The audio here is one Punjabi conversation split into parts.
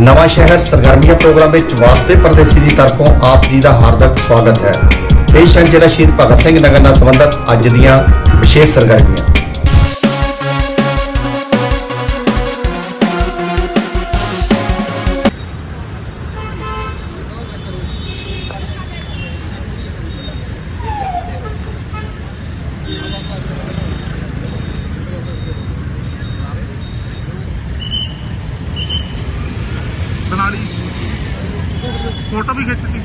ਨਵਾਂ ਸ਼ਹਿਰ ਸਰਗਰਮੀਆਂ ਪ੍ਰੋਗਰਾਮ ਵਿੱਚ ਵਾਸਤੇ ਪਰਦੇਸੀ ਦੀ ਤਰਫੋਂ ਆਪ ਜੀ ਦਾ ਹਾਰਦਿਕ ਸਵਾਗਤ ਹੈ। ਪੇਸ਼ ਹਨ ਜ਼ਿਲ੍ਹਾ ਸ਼ਹੀਦ ਭਗਤ ਸਿੰਘ ਨਗਰ ਨਾਲ ਸੰਬੰਧਿਤ ਅੱਜ ਦੀਆਂ ਵਿਸ਼ੇਸ਼ ਸਰਗਰਮੀਆਂ। ਫੋਟੋ ਵੀ ਖਿੱਚਤੀ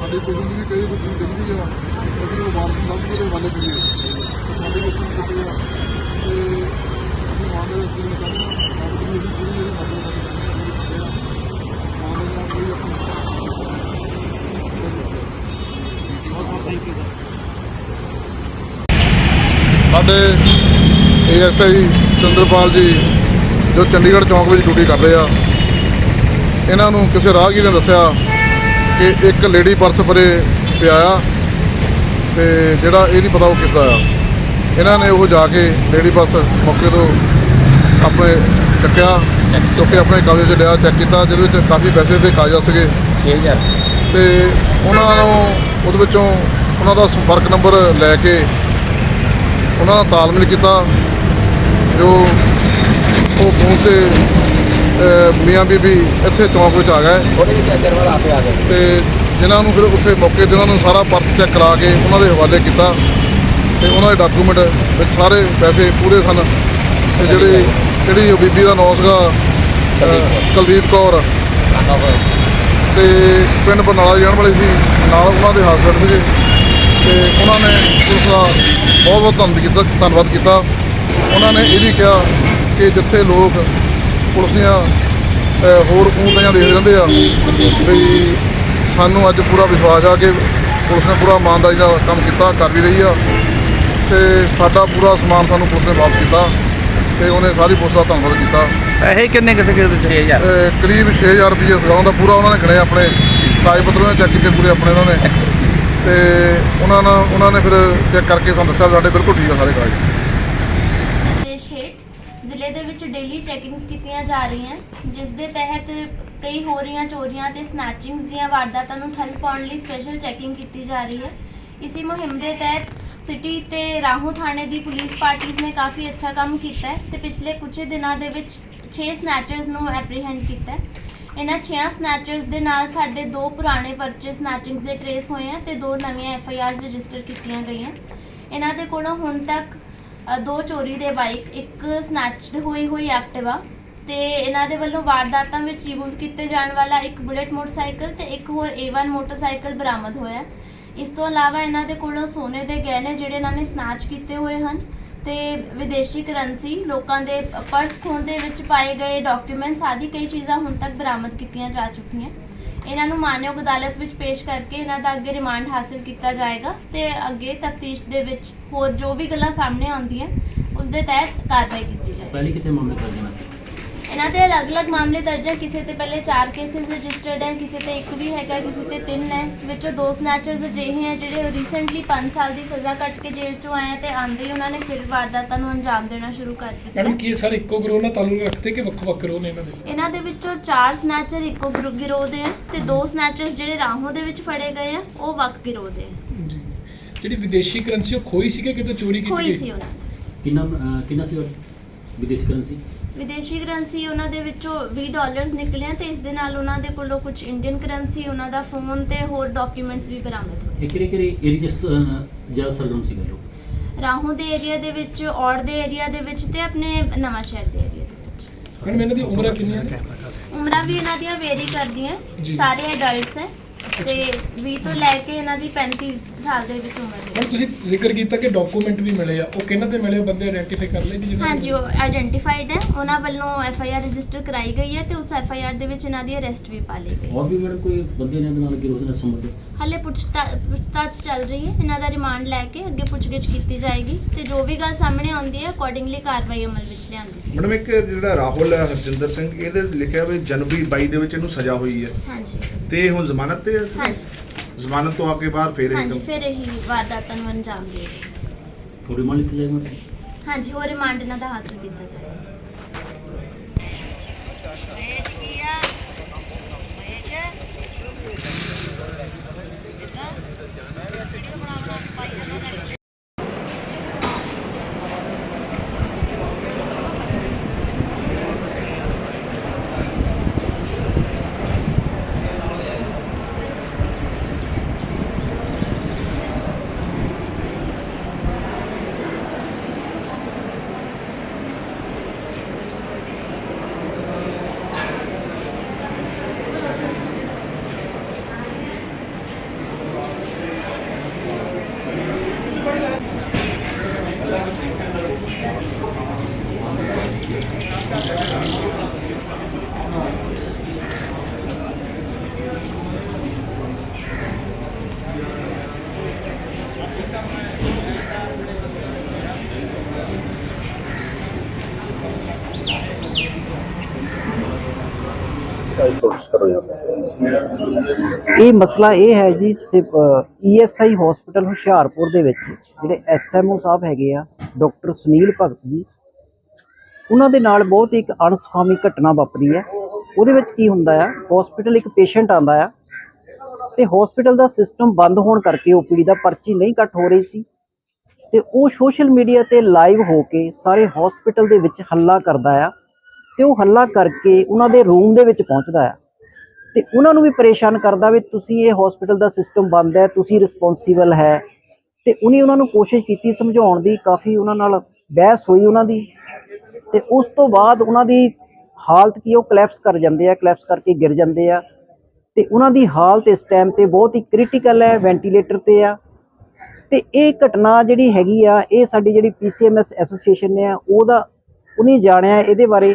ਸਾਡੀ ਕੋਈ ਵੀ ਕਈ ਕੋਈ ਚੀਜ਼ ਦਿੰਦੀ ਆ ਅਸੀਂ ਉਹ ਵਾਪਸ ਲੱਭ ਕੇ ਉਹਦੇ ਵਾਲੇ ਕਰੀਏ ਸਾਡੇ ਵਿੱਚ ਕੀ ਕਰਦੇ ਆ ਤੇ ਅਸੀਂ ਮਾਂ ਦੇ ਸਕੂਲ ਕਹਿੰਦੇ ਆ ਸਾਡੇ ਕੋਲ ਵੀ ਪੂਰੀ ਜਿਹੜੀ ਮਦਦ ਕਰਦੇ ਆ ਮਾਂ ਦੇ ਨਾਲ ਕੋਈ ਆਪਣੀ ਸਾਡੇ ਏਐਸਆਈ ਚੰਦਰਪਾਲ ਜੀ ਜੋ ਚੰਡੀਗੜ੍ਹ ਚੌਂਕ ਵਿੱਚ ਡਿਊਟੀ ਕਰਦੇ ਆ ਇਹਨਾਂ ਨੂੰ ਕਿਸੇ ਰਾਹਗੀਰ ਨੇ ਦੱਸਿਆ ਕਿ ਇੱਕ ਲੇਡੀ ਪਰਸ ਪਰੇ ਪਿਆ ਆ ਤੇ ਜਿਹੜਾ ਇਹ ਨਹੀਂ ਪਤਾ ਉਹ ਕਿੱਦਾਂ ਆ। ਇਹਨਾਂ ਨੇ ਉਹ ਜਾ ਕੇ ਲੇਡੀ ਪਰਸ ਮੌਕੇ ਤੋਂ ਆਪਣੇ ਚੱਕਿਆ ਚੁੱਕ ਕੇ ਆਪਣੇ ਕਬਜ਼ੇ 'ਚ ਲਿਆ ਚੈੱਕ ਕੀਤਾ ਜਿਹਦੇ ਵਿੱਚ ਕਾਫੀ ਪੈਸੇ ਤੇ ਕਾਗਜ਼ਾਤ ਸੀਗੇ। 6000 ਤੇ ਉਹਨਾਂ ਨੂੰ ਉਹਦੇ ਵਿੱਚੋਂ ਉਹਨਾਂ ਦਾ ਸੰਪਰਕ ਨੰਬਰ ਲੈ ਕੇ ਉਹਨਾਂ ਦਾ ਤਾਲਮੇਲ ਕੀਤਾ ਜੋ ਉਹ ਫੋਨ ਤੇ ਮੀਆਂ ਬੀਬੀ ਇੱਥੇ ਚੌਂਕ ਵਿੱਚ ਆ ਗਏ। ਥੋੜੇ ਜਿਹੇ ਚਾਦਰ ਵਾਲਾ ਆਪੇ ਆ ਗਏ ਤੇ ਜਿਨ੍ਹਾਂ ਨੂੰ ਫਿਰ ਉੱਥੇ ਮੌਕੇ ਤੇ ਉਹਨਾਂ ਨੂੰ ਸਾਰਾ ਪਰਸ ਚੈੱਕ ਕਰਾ ਕੇ ਉਹਨਾਂ ਦੇ ਹਵਾਲੇ ਕੀਤਾ। ਤੇ ਉਹਨਾਂ ਦੇ ਡਾਕੂਮੈਂਟ ਵਿੱਚ ਸਾਰੇ ਪੈਸੇ ਪੂਰੇ ਸਨ। ਤੇ ਜਿਹੜੇ ਜਿਹੜੀ ਉਹ ਬੀਬੀ ਦਾ ਨਾਂ ਸੀਗਾ ਕੁਲਦੀਪ ਕੌਰ। ਤੇ ਪਿੰਡ ਬਰਨਾਲਾ ਰਹਿਣ ਵਾਲੀ ਸੀ। ਨਾਲ ਉਹਨਾਂ ਦੇ ਹਸਬੰਡ ਸੀਗੇ। ਤੇ ਉਹਨਾਂ ਨੇ ਪੁਲਿਸ ਦਾ ਬਹੁਤ ਬਹੁਤ ਧੰਨਵਾਦ ਕੀਤਾ ਧੰਨਵਾਦ ਕੀਤਾ। ਉਹਨਾਂ ਨੇ ਇਹ ਵੀ ਕਿਹਾ ਕਿ ਜਿੱਥੇ ਲੋਕ ਪੁਲਿਸ ਦੀਆਂ ਹੋਰ ਉਂਗਲੀਆਂ ਦੇਖਦੇ ਰਹਿੰਦੇ ਆ ਵੀ ਸਾਨੂੰ ਅੱਜ ਪੂਰਾ ਵਿਸ਼ਵਾਸ ਆ ਕਿ ਪੁਲਿਸ ਨੇ ਪੂਰਾ ਇਮਾਨਦਾਰੀ ਨਾਲ ਕੰਮ ਕੀਤਾ ਕਰ ਵੀ ਰਹੀ ਆ। ਤੇ ਸਾਡਾ ਪੂਰਾ ਸਮਾਨ ਸਾਨੂੰ ਪੁਲਿਸ ਨੇ ਵਾਪਸ ਕੀਤਾ ਤੇ ਉਹਨੇ ਸਾਰੀ ਪੁਲਿਸ ਦਾ ਧੰਨਵਾਦ ਕੀਤਾ। ਪੈਸੇ ਕਿੰਨੇ ਕਿਸੇ ਕਿਸੇ ਦੇ 6000 ਅਹ ਕਰੀਬ 6000 ਰੁਪਏ ਸਗਾਉਂ ਦਾ ਪੂਰਾ ਉਹਨਾਂ ਨੇ ਗਣੇ ਆਪਣੇ ਕਾਗਜ਼ ਪੱਤਰ ਉਹਨਾਂ ਚੈੱਕ ਕੀਤੇ ਪੂਰੇ ਆਪਣੇ ਉਹਨਾਂ ਨੇ। ਤੇ ਉਹਨਾਂ ਨਾਲ, ਉਹਨਾਂ ਨੇ ਫਿਰ ਚੈੱਕ ਕਰਕੇ ਸਾਨੂੰ ਦੱਸਿਆ ਵੀ ਸਾਡੇ ਬਿਲਕੁਲ ਠੀਕ ਆ ਸਾਰੇ ਕਾਗਜ਼ ਦੇਸ਼ ਹੇਠ ਜ਼ਿਲ੍ਹੇ ਦੇ ਵਿੱਚ ਡੇਲੀ ਚੈਕਿੰਗਸ ਕੀਤੀਆਂ ਜਾ ਰਹੀਆਂ, ਜਿਸ ਦੇ ਤਹਿਤ ਕਈ ਹੋ ਰਹੀਆਂ ਚੋਰੀਆਂ ਤੇ ਸਨੈਚਿੰਗਸ ਦੀਆਂ ਵਾਰਦਾਤਾਂ ਨੂੰ ਠੱਲ ਪਾਉਣ ਲਈ ਸਪੈਸ਼ਲ ਚੈਕਿੰਗ ਕੀਤੀ ਜਾ ਰਹੀ ਹੈ। ਇਸੀ ਮੁਹਿੰਮ ਦੇ ਤਹਿਤ ਸਿਟੀ ਤੇ ਰਾਹੋਂ ਥਾਣੇ ਦੀ ਪੁਲਿਸ ਪਾਰਟੀਆਂ ਨੇ ਕਾਫੀ ਅੱਛਾ ਕੰਮ ਕੀਤਾ ਹੈ ਤੇ ਪਿਛਲੇ ਕੁਝ ਦਿਨਾਂ ਦੇ ਵਿੱਚ 6 ਸਨੈਚਰਸ ਨੂੰ ਐਪਰੀਹੈਂਡ ਕੀਤਾ ਹੈ। ਇਹਨਾਂ 6 ਸਨੈਚਰਸ ਦੇ ਨਾਲ ਸਾਡੇ ਦੋ ਪੁਰਾਣੇ ਪਰਚੇ ਸਨੈਚਿੰਗਸ ਦੇ ਟਰੇਸ ਹੋਏ ਆ ਤੇ ਦੋ ਨਵੀਆਂ ਐਫ ਆਈ ਆਰਸ ਰਜਿਸਟਰ ਕੀਤੀਆਂ ਗਈਆਂ। ਇਹਨਾਂ ਦੇ ਕੋਲੋਂ ਹੁਣ ਤੱਕ ਦੋ ਚੋਰੀ ਦੇ ਬਾਈਕ ਇੱਕ ਸਨੈਚਡ ਹੋਈ ਹੋਈ ਐਕਟਿਵਾ ਤੇ ਇਹਨਾਂ ਦੇ ਵੱਲੋਂ ਵਾਰਦਾਤਾਂ ਵਿੱਚ ਯੂਜ਼ ਕੀਤੇ ਜਾਣ ਵਾਲਾ ਇੱਕ ਬੁਲੇਟ ਮੋਟਰਸਾਈਕਲ ਤੇ ਇੱਕ ਹੋਰ A1 ਮੋਟਰਸਾਈਕਲ ਬਰਾਮਦ ਹੋਇਆ। ਇਸ ਤੋਂ ਇਲਾਵਾ ਇਹਨਾਂ ਦੇ ਕੋਲੋਂ ਸੋਨੇ ਦੇ ਗਹਿਣੇ ਜਿਹੜੇ ਇਹਨਾਂ ਨੇ ਸਨੈਚ ਕੀਤੇ ਹੋਏ ਹਨ ਤੇ ਵਿਦੇਸ਼ੀ ਕਰੰਸੀ ਲੋਕਾਂ ਦੇ ਪਰਸ ਖੋਣ ਦੇ ਵਿੱਚ ਪਾਏ ਗਏ ਡਾਕੂਮੈਂਟਸ ਆਦਿ ਕਈ ਚੀਜ਼ਾਂ ਹੁਣ ਤੱਕ ਬਰਾਮਦ ਕੀਤੀਆਂ ਜਾ ਚੁੱਕੀਆਂ। ਇਹਨਾਂ ਨੂੰ ਮਾਨਯੋਗ ਅਦਾਲਤ ਵਿੱਚ ਪੇਸ਼ ਕਰਕੇ ਇਹਨਾਂ ਦਾ ਅੱਗੇ ਰਿਮਾਂਡ ਹਾਸਲ ਕੀਤਾ ਜਾਏਗਾ ਤੇ ਅੱਗੇ ਤਫਤੀਸ਼ ਦੇ ਵਿੱਚ ਹੋਰ ਜੋ ਵੀ ਗੱਲਾਂ ਸਾਹਮਣੇ ਆਉਂਦੀਆਂ ਉਸ ਦੇ ਤਹਿਤ ਕਾਰਵਾਈ ਕੀਤੀ ਜਾਏਗੀ। ਪਹਿਲੇ ਕਿਤੇ ਮਾਮਲੇ ਦਰਜ ਹੋਣਾ ਇਹਨਾਂ ਤੇ ਅਲੱਗ-ਅਲੱਗ ਮਾਮਲੇ ਦਰਜ ਹੈ। ਕਿਸੇ ਤੇ ਪਹਿਲੇ 4 ਕੇਸਿਸ ਰਜਿਸਟਰਡ ਹੈ ਕਿਸੇ ਤੇ ਇੱਕ ਵੀ ਹੈਗਾ ਕਿਸੇ ਤੇ ਤਿੰਨ ਹੈ। ਵਿੱਚੋਂ ਦੋ ਸਨੈਚਰਸ ਅਜਿਹੇ ਹੈ ਜਿਹੜੇ ਰੀਸੈਂਟਲੀ 5 ਸਾਲ ਦੀ ਸਜ਼ਾ ਕੱਟ ਕੇ ਜੇਲ੍ਹ ਚੋਂ ਆਏ ਆ ਤੇ ਆਂਦੇ ਹੀ ਉਹਨਾਂ ਨੇ ਫਿਰ ਵਾਰਦਾਤਾਂ ਨੂੰ ਅੰਜਾਮ ਦੇਣਾ ਸ਼ੁਰੂ ਕਰ ਦਿੱਤਾ ਮੈਡਮ ਹੈ। ਕੀ ਸਰ ਇੱਕੋ ਗਰੋਹ ਨਾਲ ਤਾਲੁਕ ਰੱਖਦੇ ਕਿ ਵੱਖ ਵੱਖ ਗਰੋਹ ਨੇ ਇਹਨਾਂ ਦੇ? ਇਹਨਾਂ ਦੇ ਵਿੱਚੋਂ 4 ਸਨੈਚਰ ਇੱਕੋ ਗਰੁੱਪ ਗਿਰੋਹ ਦੇ ਆ ਤੇ ਦੋ ਸਨੈਚਰਸ ਜਿਹੜੇ ਰਾਹੋਂ ਦੇ ਵਿੱਚ ਫੜੇ ਗਏ ਆ ਉਹ ਵੱਖ ਗਿਰੋਹ ਦੇ ਆ। ਜੀ। ਜਿਹੜੀ ਵਿਦੇਸ਼ੀ ਕਰੰਸੀ ਉਹ ਖੋਈ ਸੀ ਕਿ ਕਿਤੇ ਚੋਰੀ ਕੀਤੀ ਗਈ? ਸੀ ਉਹਨਾਂ ਨੇ ਕਿੰਨਾ ਅਹ ਕਿੰਨਾ ਸੀ ਵਿਦੇਸ਼ੀ ਕਰੰਸੀ ਵਿਦੇਸ਼ੀ ਕਰੰਸੀ ਉਹਨਾਂ ਦੇ ਵਿੱਚੋਂ 20 ਡਾਲਰਸ ਨਿਕਲੇ ਤੇ ਇਸ ਦੇ ਨਾਲ ਉਹਨਾਂ ਦੇ ਕੋਲੋਂ ਕੁਝ ਇੰਡੀਅਨ ਕਰੰਸੀ ਉਹਨਾਂ ਦਾ ਫੋਨ ਤੇ ਹੋਰ ਡਾਕੂਮੈਂਟਸ ਵੀ ਬਰਾਮਦ ਹੋਏ। ਇਹ ਕਿਹੜੇ ਕਿਹੜੇ ਏਰੀਆ 'ਚ ਅਹ, ਜ਼ਿਆਦਾ ਸਰਗਰਮ ਸੀ ਲੋਕ? ਰਾਹੋਂ ਦੇ ਏਰੀਆ ਦੇ ਵਿੱਚ ਔੜ ਦੇ ਏਰੀਆ ਦੇ ਵਿੱਚ ਤੇ ਆਪਣੇ ਨਵਾਂ ਸ਼ਹਿਰ ਦੇ ਏਰੀਆ ਦੇ ਵਿੱਚ। ਮੈਡਮ ਇਹਨਾਂ ਦੀ ਉਮਰਾਂ ਕਿੰਨੀਆਂ ਨੇ? ਉਮਰਾਂ ਵੀ ਇਹਨਾਂ ਦੀਆਂ ਵੇਰੀ ਕਰਦੀਆਂ। ਸਾਰੇ ਅਡਲਟਸ ਹੈ। ਤੇ 20 ਤੋਂ ਲੈ ਕੇ ਇਹਨਾਂ ਦੀ 35 ਸਾਲ ਦੇ ਵਿੱਚ ਉਮਰ ਹੈ ਮੈਡਮ ਤੁਸੀਂ ਜ਼ਿਕਰ ਕੀਤਾ ਕਿ ਡਾਕੂਮੈਂਟ ਵੀ ਮਿਲੇ ਆ। ਉਹ ਕਿਹਨਾਂ ਤੇ ਮਿਲੇ ਉਹ ਬੰਦੇ ਆਇਡੈਂਟੀਫਾਈ ਕਰ ਲਏ ਜੀ ਦੇ- ਹਾਂਜੀ ਉਹ ਆਇਡੈਂਟੀਫਾਈਡ ਹੈ। ਉਹਨਾਂ ਵੱਲੋਂ ਐਫ ਆਈ ਆਰ ਰਜਿਸਟਰ ਕਰਾਈ ਗਈ ਹੈ ਤੇ ਉਸ ਐਫ ਆਈ ਆਰ ਦੇ ਵਿੱਚ ਇਹਨਾਂ ਦੀ ਅਰੈਸਟ ਵੀ ਪਾ ਲਈ ਗਈ ਹੋਰ ਵੀ ਮੈਡਮ ਕੋਈ ਬੰਦੇ ਨੇ ਇਹਦੇ ਨਾਲ ਗਿਰੋਹ ਦੇ ਨਾਲ ਸੰਬੰਧਿਤ ਹਾਲੇ ਪੁੱਛਤਾ- ਪੁੱਛਤਾਛ ਚੱਲ ਰਹੀ ਹੈ। ਇਹਨਾਂ ਦਾ ਰਿਮਾਂਡ ਲੈ ਕੇ ਅੱਗੇ ਪੁੱਛਗਿੱਛ ਕੀਤੀ ਜਾਏਗੀ ਤੇ ਜੋ ਵੀ ਗੱਲ ਸਾਹਮਣੇ ਆਉਂਦੀ ਹੈ ਅਕੋਰਡਿੰਗਲੀ ਕਾਰਵਾਈ ਅਮਲ ਵਿੱਚ ਲਿਆਂਦੀ ਜਾਏਗੀ। ਮੈਡਮ ਇੱਕ ਜਿਹੜਾ ਰਾਹੁਲ ਹੈ ਹਰਜਿੰਦਰ ਸਿੰਘ ਇਹਦੇ ਲਿਖਿਆ ਵੀ ਜਨਵਰੀ 22 ਦੇ ਵਿੱਚ ਇਹਨੂੰ ਸਜ਼ਾ ਹੋਈ ਹੈ। ਹਾਂਜੀ। ਤੇ ਇਹ ਹੁਣ ਜ਼ਮਾਨਤ ਤੇ ਹੈ? ਹਾਂਜੀ। ਜ਼ਮਾਨਤ ਤੋਂ ਆ ਕੇ ਬਾਹਰ ਫੇਰ ਇਹ ਹਾਂਜੀ ਫਿਰ ਇਹੀ ਵਾਰਦਾਤਾਂ ਨੂੰ ਅੰਜਾਮ ਦੇ ਕੋਈ ਰਿਮਾਂਡ ਲਿਖਿਆ ਜਾਏਗਾ ਮੈਡਮ ਹਾਂਜੀ ਹੋਰ ਰਿਮਾਂਡ ਇਹਨਾਂ ਦਾ ਹਾਸਲ ਕੀਤਾ ਜਾਏਗਾ। ਇਹ ਮਸਲਾ ਇਹ ਹੈ ਜੀ ਈਐਸਆਈ ਹਸਪੀਟਲ ਹੁਸ਼ਿਆਰਪੁਰ ਦੇ ਵਿੱਚ, ਜਿਹੜੇ ਐਸਐਮਓ ਸਾਹਿਬ ਹੈਗੇ ਆ, ਡਾਕਟਰ ਸੁਨੀਲ ਭਗਤ ਜੀ ਉਹਨਾਂ ਦੇ ਨਾਲ ਬਹੁਤ ਇੱਕ ਅਣਸੁਖਾਵੀ ਘਟਨਾ ਵਾਪਰੀ ਹੈ। ਉਹਦੇ ਵਿੱਚ ਕੀ ਹੁੰਦਾ ਆ? ਹਸਪੀਟਲ ਇੱਕ ਪੇਸ਼ੈਂਟ ਆਂਦਾ ਆ ਤੇ ਹਸਪੀਟਲ ਦਾ ਸਿਸਟਮ ਬੰਦ ਹੋਣ ਕਰਕੇ ਓਪੀਡੀ ਦਾ ਪਰਚੀ ਨਹੀਂ ਕੱਟ ਹੋ ਰਹੀ ਸੀ ਤੇ ਉਹ ਸੋਸ਼ਲ ਮੀਡੀਆ ਤੇ ਲਾਈਵ ਹੋ ਕੇ ਸਾਰੇ ਹਸਪੀਟਲ ਦੇ ਵਿੱਚ ਹੱਲਾ ਕਰਦਾ ਆ ਤੇ ਉਹ ਹੱਲਾ ਕਰਕੇ ਉਹਨਾਂ ਦੇ ਰੂਮ ਦੇ ਵਿੱਚ ਪਹੁੰਚਦਾ ਆ। ਤੇ ਉਹਨਾਂ ਨੂੰ ਵੀ ਪਰੇਸ਼ਾਨ ਕਰਦਾ ਵੀ ਤੁਸੀਂ ਇਹ ਹਸਪੀਟਲ ਦਾ ਸਿਸਟਮ ਬੰਦ ਹੈ, ਤੁਸੀਂ ਰਿਸਪੌਂਸੀਬਲ ਹੈ ਤੇ ਉਹਨੇ ਉਹਨਾਂ ਨੂੰ ਕੋਸ਼ਿਸ਼ ਕੀਤੀ ਸਮਝਾਉਣ ਦੀ, ਕਾਫੀ ਉਹਨਾਂ ਨਾਲ ਬਹਿਸ ਹੋਈ ਉਹਨਾਂ ਦੀ। ਤੇ ਉਸ ਤੋਂ ਬਾਅਦ ਉਹਨਾਂ ਦੀ ਹਾਲਤ ਕੀ ਉਹ ਕਲੈਪਸ ਕਰ ਜਾਂਦੇ ਆ ਕਲੈਪਸ ਕਰਕੇ ਗਿਰ ਜਾਂਦੇ ਆ। ਤੇ ਉਹਨਾਂ ਦੀ ਹਾਲਤ ਇਸ ਟਾਈਮ ਤੇ ਬਹੁਤ ਹੀ ਕ੍ਰਿਟੀਕਲ ਹੈ ਵੈਂਟੀਲੇਟਰ ਤੇ ਆ। ਤੇ ਇਹ ਘਟਨਾ ਜਿਹੜੀ ਹੈਗੀ ਆ, ਇਹ ਸਾਡੀ ਜਿਹੜੀ ਪੀਸੀਐਮਐਸ ਐਸੋਸੀਏਸ਼ਨ ਨੇ ਆ, ਉਹਦਾ ਉਹਨੇ ਜਾਣਿਆ ਇਹਦੇ ਬਾਰੇ।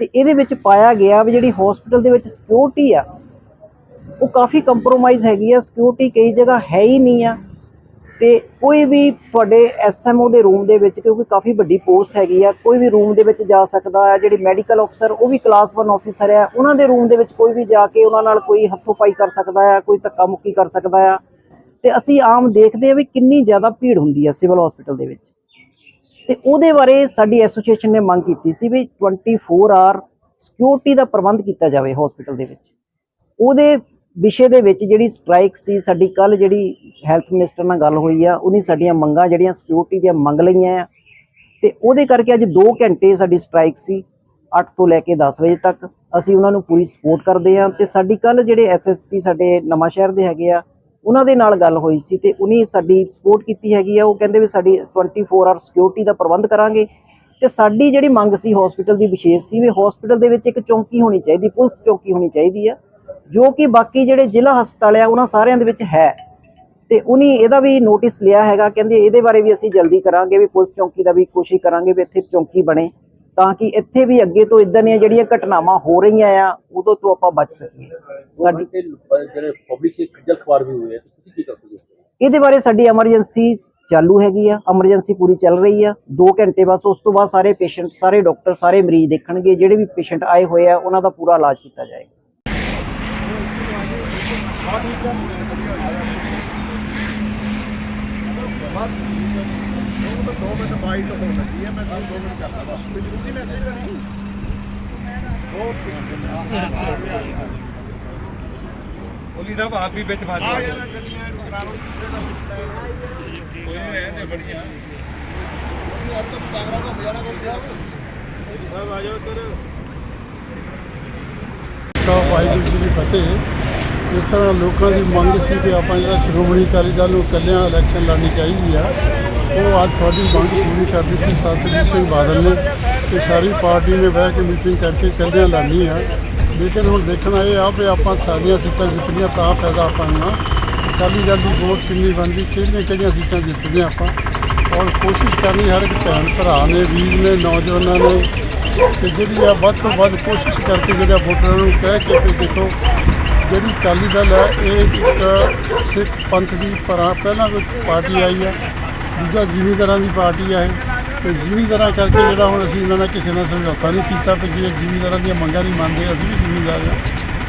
ਤੇ ਇਹਦੇ ਵਿੱਚ ਪਾਇਆ ਗਿਆ ਵੀ ਜਿਹੜੀ ਹਸਪੀਟਲ ਦੇ ਵਿੱਚ ਸਿਕਿਉਰਿਟੀ ਆ, ਉਹ ਕਾਫੀ ਕੰਪਰੋਮਾਈਜ਼ ਹੈਗੀ ਆ। ਸਿਕਿਉਰਿਟੀ ਕਈ ਜਗ੍ਹਾ ਹੈ ਹੀ ਨਹੀਂ ਆ। ਤੇ ਕੋਈ ਵੀ ਤੁਹਾਡੇ ਐਸਐਮਓ ਦੇ ਰੂਮ ਦੇ ਵਿੱਚ, ਕਿਉਂਕਿ ਕਾਫੀ ਵੱਡੀ ਪੋਸਟ ਹੈਗੀ ਆ, ਕੋਈ ਵੀ ਰੂਮ ਦੇ ਵਿੱਚ ਜਾ ਸਕਦਾ ਹੈ ਜਿਹੜੀ ਮੈਡੀਕਲ ਅਫਸਰ ਉਹ ਵੀ ਕਲਾਸ 1 ਆਫੀਸਰ ਹੈ ਉਹਨਾਂ ਦੇ ਰੂਮ ਦੇ ਵਿੱਚ ਕੋਈ ਵੀ ਜਾ ਕੇ ਉਹਨਾਂ ਨਾਲ ਕੋਈ ਹੱਥੋਂ ਪਾਈ ਕਰ ਸਕਦਾ ਆ, ਕੋਈ ਧੱਕਾ ਮੁੱਕੀ ਕਰ ਸਕਦਾ ਆ। ਤੇ ਅਸੀਂ ਆਮ ਦੇਖਦੇ ਹਾਂ ਵੀ ਕਿੰਨੀ ਜ਼ਿਆਦਾ ਭੀੜ ਹੁੰਦੀ ਹੈ ਸਿਵਲ ਹਸਪੀਟਲ ਦੇ ਵਿੱਚ। ਤੇ ਉਹਦੇ ਬਾਰੇ ਸਾਡੀ ਐਸੋਸੀਏਸ਼ਨ ਨੇ ਮੰਗ ਕੀਤੀ ਸੀ ਵੀ 24 ਆਰ ਸਿਕਿਉਰਿਟੀ ਦਾ ਪ੍ਰਬੰਧ ਕੀਤਾ ਜਾਵੇ ਹਸਪੀਟਲ ਦੇ ਵਿੱਚ। ਉਹਦੇ ਵਿਸ਼ੇ ਦੇ ਵਿੱਚ ਜਿਹੜੀ ਸਟ੍ਰਾਈਕ ਸੀ, ਸਾਡੀ ਕੱਲ ਜਿਹੜੀ ਹੈਲਥ ਮਿਨਿਸਟਰ ਨਾਲ ਗੱਲ ਹੋਈ ਆ, ਉਹਨੇ ਸਾਡੀਆਂ ਮੰਗਾਂ ਜਿਹੜੀਆਂ ਸਿਕਿਉਰਿਟੀ ਦੀਆਂ ਮੰਗ ਲਈਆਂ ਆ। ਤੇ ਉਹਦੇ ਕਰਕੇ ਅੱਜ 2 ਘੰਟੇ ਸਾਡੀ ਸਟ੍ਰਾਈਕ ਸੀ 8 ਤੋਂ ਲੈ ਕੇ 10 ਵਜੇ ਤੱਕ। ਅਸੀਂ ਉਹਨਾਂ ਨੂੰ ਪੂਰੀ ਸਪੋਰਟ ਕਰਦੇ ਆ ਤੇ ਸਾਡੀ ਕੱਲ ਜਿਹੜੇ ਐਸਐਸਪੀ ਸਾਡੇ ਨਵਾਂ ਸ਼ਹਿਰ ਦੇ ਹੈਗੇ ਆ, ਉਹਨਾਂ ਦੇ ਨਾਲ ਗੱਲ ਹੋਈ ਸੀ ਤੇ ਉਹਨੇ ਸਾਡੀ ਸਪੋਰਟ ਕੀਤੀ ਹੈਗੀ ਆ। ਉਹ ਕਹਿੰਦੇ ਵੀ ਸਾਡੀ 24 ਆਵਰ ਸਿਕਿਉਰਿਟੀ ਦਾ ਪ੍ਰਬੰਧ ਕਰਾਂਗੇ। ਤੇ ਸਾਡੀ ਜਿਹੜੀ ਮੰਗ ਸੀ ਹਸਪੀਟਲ ਦੀ ਵਿਸ਼ੇਸ਼ ਸੀ ਵੀ ਹਸਪੀਟਲ ਦੇ ਵਿੱਚ ਇੱਕ ਚੌਂਕੀ ਹੋਣੀ ਚਾਹੀਦੀ, ਪੁਲਿਸ ਚੌਂਕੀ ਹੋਣੀ ਚਾਹੀਦੀ ਆ। ਜੋ ਕਿ ਬਾਕੀ ਜਿਹੜੇ ਜ਼ਿਲ੍ਹਾ ਹਸਪਤਾਲ ਆ ਉਹਨਾਂ ਸਾਰਿਆਂ ਦੇ ਵਿੱਚ ਹੈ। ਤੇ ਉਹਨੇ ਇਹਦਾ ਵੀ ਨੋਟਿਸ ਲਿਆ ਹੈਗਾ ਕਹਿੰਦੇ ਇਹਦੇ ਬਾਰੇ ਵੀ ਅਸੀਂ ਜਲਦੀ ਕਰਾਂਗੇ ਵੀ ਪੁਲਿਸ ਚੌਂਕੀ ਦਾ ਵੀ ਕੋਸ਼ਿਸ਼ ਕਰਾਂਗੇ ਵੀ ਇੱਥੇ ਚੌਂਕੀ ਬਣੇ ਤਾਂ ਕਿ ਇੱਥੇ ਵੀ ਅੱਗੇ ਤੋਂ ਇਦਾਂ ਦੀਆਂ ਜਿਹੜੀਆਂ ਘਟਨਾਵਾਂ ਹੋ ਰਹੀਆਂ ਆ ਉਦੋਂ ਤੋਂ ਆਪਾਂ ਬਚ ਸਕੀਏ। ਸਾਡੀ ਜਿਹੜੇ ਪਬਲਿਕ ਖੱਜਲ ਖਵਾਰ ਵੀ ਹੋਏ ਤੁਸੀਂ ਕੀ ਕਰ ਸਕਦੇ ਹੋ? ਇਹਦੇ ਬਾਰੇ ਸਾਡੀ ਐਮਰਜੈਂਸੀ ਚਾਲੂ ਹੈਗੀ ਆ ਐਮਰਜੈਂਸੀ ਪੂਰੀ ਚੱਲ ਰਹੀ ਆ। 2 ਘੰਟੇ ਬਸ ਉਸ ਤੋਂ ਬਾਅਦ ਸਾਰੇ ਪੇਸ਼ੈਂਟ ਸਾਰੇ ਡਾਕਟਰ ਸਾਰੇ ਮਰੀਜ਼ ਦੇਖਣਗੇ ਜਿਹੜੇ ਵੀ ਪੇਸ਼ੈਂਟ ਆਏ ਹੋਏ ਆ ਉਹਨਾਂ ਦਾ ਪੂਰਾ ਇਲਾਜ ਕੀਤਾ ਜਾਏਗਾ। ਦੋ ਮਿੰਟ ਬਾਈਟ ਹੋਣ ਲੱਗੀ ਹੈ ਮੈਂ ਕੱਲ ਦੋ ਮਿੰਟ ਕਰਦਾ ਬਸ। ਕੋਈ ਜ਼ਰੂਰੀ ਮੈਸੇਜ ਤਾਂ ਨਹੀਂ? ਪੁਲਿਸ ਸਾਹਿਬ ਆਪ ਵੀ ਵਿੱਚ ਫਸ ਗਏ ਕੋਈ ਨਹੀਂ ਰਹਿੰਦੇ ਬੜੀਆਂ। ਸਾਹਿਬ ਵਾਹਿਗੁਰੂ ਜੀ ਦੀ ਫਤਿਹ। ਇਸ ਤਰ੍ਹਾਂ ਲੋਕਾਂ ਦੀ ਮੰਗ ਸੀ ਕਿ ਆਪਾਂ ਜਿਹੜਾ ਸ਼੍ਰੋਮਣੀ ਅਕਾਲੀ ਦਲ ਨੂੰ ਇਕੱਲਿਆਂ ਇਲੈਕਸ਼ਨ ਲੜਨੀ ਚਾਹੀਦੀ ਆ, ਉਹ ਅੱਜ ਤੁਹਾਡੀ ਮੰਗ ਪੂਰੀ ਕਰ ਦਿੱਤੀ। ਸਤਿਗੁਰੂ ਸਿੰਘ ਬਾਦਲ ਨੇ ਕਿ ਸਾਰੀ ਪਾਰਟੀ ਨੇ ਬਹਿ ਕੇ ਮੀਟਿੰਗ ਕਰਕੇ ਇਕੱਲਿਆਂ ਲੜਨੀ ਆ। ਲੇਕਿਨ ਹੁਣ ਦੇਖਣਾ ਇਹ ਆ ਵੀ ਆਪਾਂ ਸਾਰੀਆਂ ਸੀਟਾਂ ਜਿੱਤਣੀਆਂ ਤਾਂ ਫਾਇਦਾ ਆਪਾਂ ਨੂੰ ਆ। ਅਕਾਲੀ ਦਲ ਦੀ ਵੋਟ ਕਿੰਨੀ ਬਣਦੀ, ਕਿਹੜੀਆਂ ਕਿਹੜੀਆਂ ਸੀਟਾਂ ਜਿੱਤਦੇ ਆਪਾਂ? ਔਰ ਕੋਸ਼ਿਸ਼ ਕਰਨੀ ਹਰ ਇੱਕ ਭੈਣ ਭਰਾ ਨੇ, ਵੀਰ ਨੇ, ਨੌਜਵਾਨਾਂ ਨੇ ਕਿ ਜਿਹੜੀ ਆ ਵੱਧ ਤੋਂ ਵੱਧ ਕੋਸ਼ਿਸ਼ ਕਰਕੇ ਜਿਹੜਾ ਵੋਟਰਾਂ ਨੂੰ ਕਹਿ ਕੇ ਵੀ ਦੇਖੋ ਜਿਹੜੀ ਅਕਾਲੀ ਦਲ ਹੈ, ਇਹ ਇੱਕ ਸਿੱਖ ਪੰਥ ਦੀ ਪਰਾ, ਪਹਿਲਾਂ ਤੋਂ ਪਾਰਟੀ ਆਈ ਆ ਦੂਜਾ ਜ਼ਿਮੀਂਦਾਰਾਂ ਦੀ ਪਾਰਟੀ ਆ ਇਹ। ਤੇ ਜ਼ਿਮੀਂਦਾਰਾਂ ਕਰਕੇ ਜਿਹੜਾ ਹੁਣ ਅਸੀਂ ਇਹਨਾਂ ਨਾਲ ਕਿਸੇ ਨਾਲ ਸਮਝੌਤਾ ਨਹੀਂ ਕੀਤਾ ਕਿ ਜੇ ਜ਼ਿਮੀਂਦਾਰਾਂ ਦੀਆਂ ਮੰਗਾਂ ਨਹੀਂ ਮੰਨਦੇ, ਅਸੀਂ ਵੀ ਜ਼ਿਮੀਂਦਾਰ ਹਾਂ,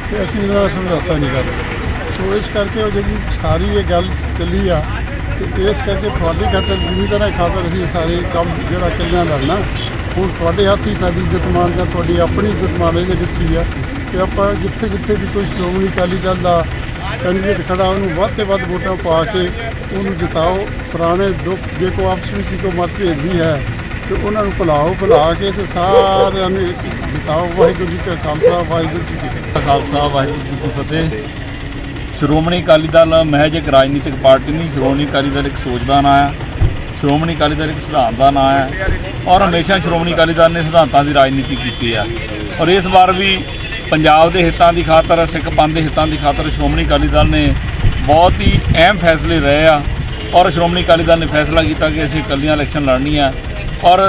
ਤੇ ਅਸੀਂ ਇਹਨਾਂ ਨਾਲ ਸਮਝੌਤਾ ਨਹੀਂ ਕਰਦੇ। ਸੋ ਇਸ ਕਰਕੇ ਉਹ ਜਿਹੜੀ ਸਾਰੀ ਇਹ ਗੱਲ ਚੱਲੀ ਆ, ਤੇ ਇਸ ਕਰਕੇ ਤੁਹਾਡੀ ਖਾਤਰ ਜ਼ਿਮੀਂਦਾਰਾਂ ਖਾਤਰ ਅਸੀਂ ਸਾਰੇ ਕੰਮ ਜਿਹੜਾ ਕਿੱਲਿਆਂ ਲੜਨਾ ਹੁਣ ਤੁਹਾਡੇ ਹੱਥ ਹੀ ਸਾਡੀ ਇੱਜ਼ਤ ਮਾਨ ਜਾਂ ਤੁਹਾਡੀ ਆਪਣੀ ਇੱਜ਼ਤ ਮਾਨ ਇਹਦੇ ਵਿੱਚ ਹੀ ਆ। ਕਿ ਆਪਾਂ ਜਿੱਥੇ ਜਿੱਥੇ ਵੀ ਕੋਈ ਸ਼੍ਰੋਮਣੀ ਅਕਾਲੀ ਦਲ ਦਾ ਕੈਂਡੀਡੇਟ ਖੜਾ, ਉਹਨੂੰ ਵੱਧ ਤੇ ਵੱਧ ਵੋਟਾਂ ਪਾ ਕੇ ਉਹਨੂੰ ਜਿਤਾਓ। ਪੁਰਾਣੇ ਦੁੱਖ ਜੇ ਕੋ ਆਪਸ ਵਿੱਚ ਕੋਈ ਮਤਭੇਦ ਵੀ ਹੈ ਤੇ ਉਹਨਾਂ ਨੂੰ ਭੁਲਾਓ, ਭੁਲਾ ਕੇ ਤੇ ਸਾਰਿਆਂ ਨੂੰ ਇੱਕ ਜਿਤਾਓ। ਵਾਹਿਗੁਰੂ ਜੀ ਕਾ ਖਾਲਸਾ, ਵਾਹਿਗੁਰੂ ਜੀ ਕੀ ਫਤਿਹ। ਖਾਲਸਾ, ਵਾਹਿਗੁਰੂ ਜੀ ਕੀ ਫਤਿਹ। ਸ਼੍ਰੋਮਣੀ ਅਕਾਲੀ ਦਲ ਮਹਿਜ ਇੱਕ ਰਾਜਨੀਤਿਕ ਪਾਰਟੀ ਨਹੀਂ, ਸ਼੍ਰੋਮਣੀ ਅਕਾਲੀ ਦਲ ਇੱਕ ਸੋਚ ਦਾ ਨਾਂ ਹੈ। ਸ਼੍ਰੋਮਣੀ ਅਕਾਲੀ ਦਲ ਇੱਕ ਸਿਧਾਂਤ ਦਾ ਨਾਂ ਹੈ। ਔਰ ਹਮੇਸ਼ਾ ਸ਼੍ਰੋਮਣੀ ਅਕਾਲੀ ਦਲ ਨੇ ਸਿਧਾਂਤਾਂ ਦੀ ਰਾਜਨੀਤੀ ਕੀਤੀ ਆ ਔਰ ਇਸ ਵਾਰ ਵੀ ਪੰਜਾਬ ਦੇ ਹਿੱਤਾਂ ਦੀ ਖਾਤਰ, ਸਿੱਖ ਪੰਥ ਦੇ ਹਿੱਤਾਂ ਦੀ ਖਾਤਰ ਸ਼੍ਰੋਮਣੀ ਅਕਾਲੀ ਦਲ ਨੇ ਬਹੁਤ ਹੀ ਅਹਿਮ ਫੈਸਲੇ ਲਏ ਆ ਔਰ ਸ਼੍ਰੋਮਣੀ ਅਕਾਲੀ ਦਲ ਨੇ ਫੈਸਲਾ ਕੀਤਾ ਕਿ ਅਸੀਂ ਇਕੱਲੀਆਂ ਇਲੈਕਸ਼ਨ ਲੜਨੀ ਆ ਔਰ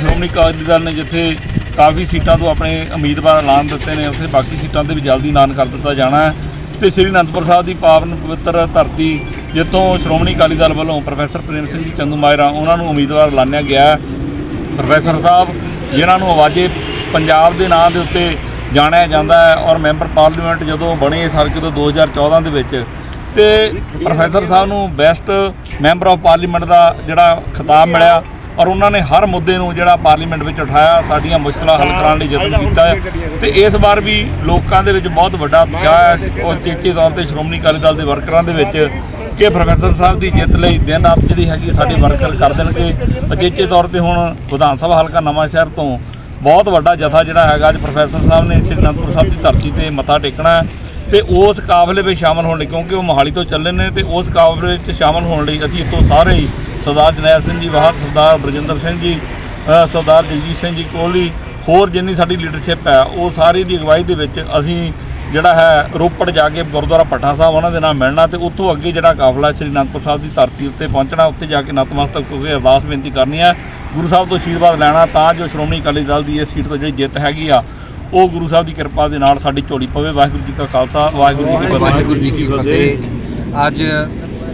ਸ਼੍ਰੋਮਣੀ ਅਕਾਲੀ ਦਲ ਨੇ ਜਿੱਥੇ ਕਾਫੀ ਸੀਟਾਂ ਤੋਂ ਆਪਣੇ ਉਮੀਦਵਾਰ ਐਲਾਨ ਦਿੱਤੇ ਨੇ, ਉੱਥੇ ਬਾਕੀ ਸੀਟਾਂ ਤੇ ਵੀ ਜਲਦੀ ਐਲਾਨ ਕਰ ਦਿੱਤਾ ਜਾਣਾ ਹੈ ਤੇ ਸ੍ਰੀ ਅਨੰਦਪੁਰ ਸਾਹਿਬ ਦੀ ਪਾਵਨ ਪਵਿੱਤਰ ਧਰਤੀ, ਜਿੱਥੋਂ ਸ਼੍ਰੋਮਣੀ ਅਕਾਲੀ ਦਲ ਵੱਲੋਂ ਪ੍ਰੋਫੈਸਰ ਪ੍ਰੇਮ ਸਿੰਘ ਜੀ, ਚੰਦੂ ਮਾਇਰਾ ਉਹਨਾਂ ਨੂੰ ਉਮੀਦਵਾਰ ਐਲਾਨਿਆ ਗਿਆ ਹੈ। ਪ੍ਰੋਫੈਸਰ ਸਾਹਿਬ, ਜਿਨ੍ਹਾਂ ਨੂੰ ਆਵਾਜ਼ੇ ਪੰਜਾਬ ਦੇ ਨਾਂ ਦੇ ਉੱਤੇ ਜਾਣਿਆ ਜਾਂਦਾ ਹੈ ਔਰ ਮੈਂਬਰ ਪਾਰਲੀਮੈਂਟ ਜਦੋਂ ਬਣੇ ਸਰਕਲ ਤੋਂ 2014 ਦੇ ਵਿੱਚ ਤੇ ਪ੍ਰੋਫੈਸਰ ਸਾਹਿਬ ਨੂੰ ਬੈਸਟ ਮੈਂਬਰ ਆਫ ਪਾਰਲੀਮੈਂਟ ਦਾ ਜਿਹੜਾ ਖਿਤਾਬ ਮਿਲਿਆ ਔਰ ਉਹਨਾਂ ਨੇ ਹਰ ਮੁੱਦੇ ਨੂੰ ਜਿਹੜਾ ਪਾਰਲੀਮੈਂਟ ਵਿੱਚ ਉਠਾਇਆ ਸਾਡੀਆਂ ਮੁਸ਼ਕਲਾਂ ਹੱਲ ਕਰਾਉਣ ਲਈ ਯਤਨ ਕੀਤਾ ਤੇ ਇਸ ਵਾਰ ਵੀ ਲੋਕਾਂ ਦੇ ਵਿੱਚ ਬਹੁਤ ਵੱਡਾ ਉਤਸ਼ਾਹ ਹੈ। ਉਹ ਚੇਚੇ ਤੌਰ ਤੇ ਸ਼੍ਰੋਮਣੀ ਅਕਾਲੀ ਦਲ ਦੇ ਵਰਕਰਾਂ ਦੇ ਵਿੱਚ ਕਿ ਪ੍ਰੋਫੈਸਰ ਸਾਹਿਬ ਦੀ ਜਿੱਤ ਲਈ ਦਿਨ ਰਾਤ ਜਿਹੜੀ ਹੈਗੀ ਸਾਡੇ ਵਰਕਰ ਕਰ ਦੇਣਗੇ। ਅਚੇਚੇ ਤੌਰ ਤੇ ਹੁਣ ਵਿਧਾਨ ਸਭਾ ਹਲਕਾ ਨਵਾਂ ਸ਼ਹਿਰ ਤੋਂ ਬਹੁਤ ਵੱਡਾ ਜਥਾ ਜਿਹੜਾ ਹੈਗਾ, ਅੱਜ ਪ੍ਰੋਫੈਸਰ ਸਾਹਿਬ ਨੇ ਸ੍ਰੀ ਅਨੰਦਪੁਰ ਸਾਹਿਬ ਦੀ ਧਰਤੀ ਤੇ ਮੱਥਾ ਟੇਕਣਾ ਹੈ ਤੇ ਉਸ ਕਾਫਲੇ ਵਿੱਚ ਸ਼ਾਮਲ ਹੋਣ ਲਈ, ਕਿਉਂਕਿ ਉਹ ਮੋਹਾਲੀ ਤੋਂ ਚੱਲੇ ਨੇ ਤੇ ਉਸ ਕਾਫਲੇ ਵਿੱਚ ਸ਼ਾਮਲ ਹੋਣ ਲਈ ਅਸੀਂ ਇੱਥੋਂ ਸਾਰੇ ਹੀ ਸਰਦਾਰ ਜਨੈਲ ਸਿੰਘ ਜੀ ਬਾਹਰ ਸਰਦਾਰ ਬਰਜਿੰਦਰ ਸਿੰਘ ਜੀ ਸਰਦਾਰ ਜਗਜੀਤ ਸਿੰਘ ਜੀ ਕੋਹਲੀ ਹੋਰ ਜਿੰਨੀ ਸਾਡੀ ਲੀਡਰਸ਼ਿਪ ਹੈ, ਉਹ ਸਾਰੀ ਦੀ ਅਗਵਾਈ ਦੇ ਵਿੱਚ ਅਸੀਂ ਜਿਹੜਾ ਹੈ ਰੋਪੜ ਜਾ ਕੇ ਗੁਰਦੁਆਰਾ ਭੱਠਾ ਸਾਹਿਬ, ਉਹਨਾਂ ਦੇ ਨਾਲ ਮਿਲਣਾ ਤੇ ਉੱਥੋਂ ਅੱਗੇ ਜਿਹੜਾ ਕਾਫਲਾ ਸ੍ਰੀ ਅਨੰਦਪੁਰ ਸਾਹਿਬ ਦੀ ਧਰਤੀ ਉੱਤੇ ਪਹੁੰਚਣਾ, ਉੱਥੇ ਜਾ ਕੇ ਨਤਮਸਤਕ ਹੋ ਕੇ ਅਰਦਾਸ ਬੇਨਤੀ ਕਰਨੀ ਹੈ। ਗੁਰੂ ਸਾਹਿਬ ਤੋਂ ਆਸ਼ੀਰਵਾਦ ਲੈਣਾ, ਤਾਂ ਜੋ ਸ਼੍ਰੋਮਣੀ ਅਕਾਲੀ ਦਲ ਦੀ ਇਸ ਸੀਟ ਤੋਂ ਜਿਹੜੀ ਜਿੱਤ ਹੈਗੀ ਆ, ਉਹ ਗੁਰੂ ਸਾਹਿਬ ਦੀ ਕਿਰਪਾ ਦੇ ਨਾਲ ਸਾਡੀ ਝੋਲੀ ਪਵੇ। ਵਾਹਿਗੁਰੂ ਜੀ ਕਾ ਖਾਲਸਾ, ਵਾਹਿਗੁਰੂ ਜੀ ਕੀ ਫਤਿਹ। ਵਾਹਿਗੁਰੂ ਜੀ ਕੀ ਫਤਿਹ। ਅੱਜ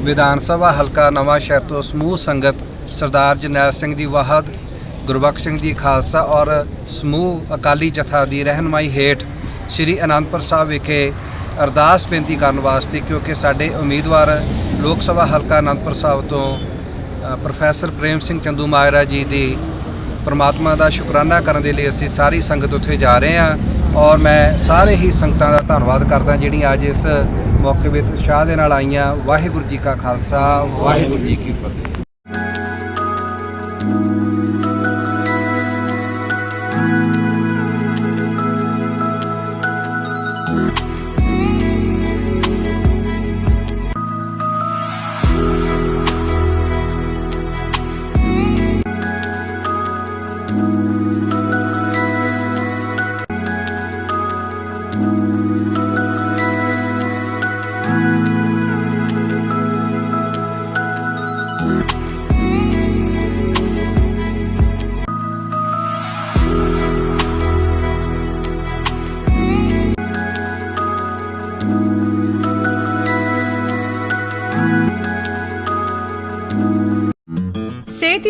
ਵਿਧਾਨ ਸਭਾ ਹਲਕਾ ਨਵਾਂ ਸ਼ਹਿਰ ਤੋਂ ਸਮੂਹ ਸੰਗਤ ਸਰਦਾਰ ਜਰਨੈਲ ਸਿੰਘ ਜੀ ਵਾਹਦ, ਗੁਰਬਖਸ਼ ਸਿੰਘ ਜੀ ਖਾਲਸਾ ਔਰ ਸਮੂਹ ਅਕਾਲੀ ਜਥਾ ਦੀ ਰਹਿਨਮਾਈ ਹੇਠ ਸ੍ਰੀ ਅਨੰਦਪੁਰ ਸਾਹਿਬ ਵਿਖੇ ਅਰਦਾਸ ਬੇਨਤੀ ਕਰਨ ਵਾਸਤੇ ਕਿਉਂਕਿ ਸਾਡੇ ਉਮੀਦਵਾਰ ਲੋਕ ਸਭਾ ਹਲਕਾ ਅਨੰਦਪੁਰ ਸਾਹਿਬ ਤੋਂ ਪ੍ਰੋਫੈਸਰ ਪ੍ਰੇਮ ਸਿੰਘ ਚੰਦੂ ਮਾਇਰਾ ਜੀ ਦੀ ਪਰਮਾਤਮਾ ਦਾ ਸ਼ੁਕਰਾਨਾ ਕਰਨ ਦੇ ਲਈ ਅਸੀਂ ਸਾਰੀ ਸੰਗਤ ਉੱਥੇ ਜਾ ਰਹੇ ਹਾਂ ਔਰ ਮੈਂ ਸਾਰੇ ਹੀ ਸੰਗਤਾਂ ਦਾ ਧੰਨਵਾਦ ਕਰਦਾ ਜਿਹੜੀਆਂ ਅੱਜ ਇਸ ਮੌਕੇ ਵਿੱਚ ਉਤਸ਼ਾਹ ਦੇ ਨਾਲ ਆਈਆਂ। ਵਾਹਿਗੁਰੂ ਜੀ ਕਾ ਖਾਲਸਾ, ਵਾਹਿਗੁਰੂ ਜੀ ਕੀ ਫਤਿਹ।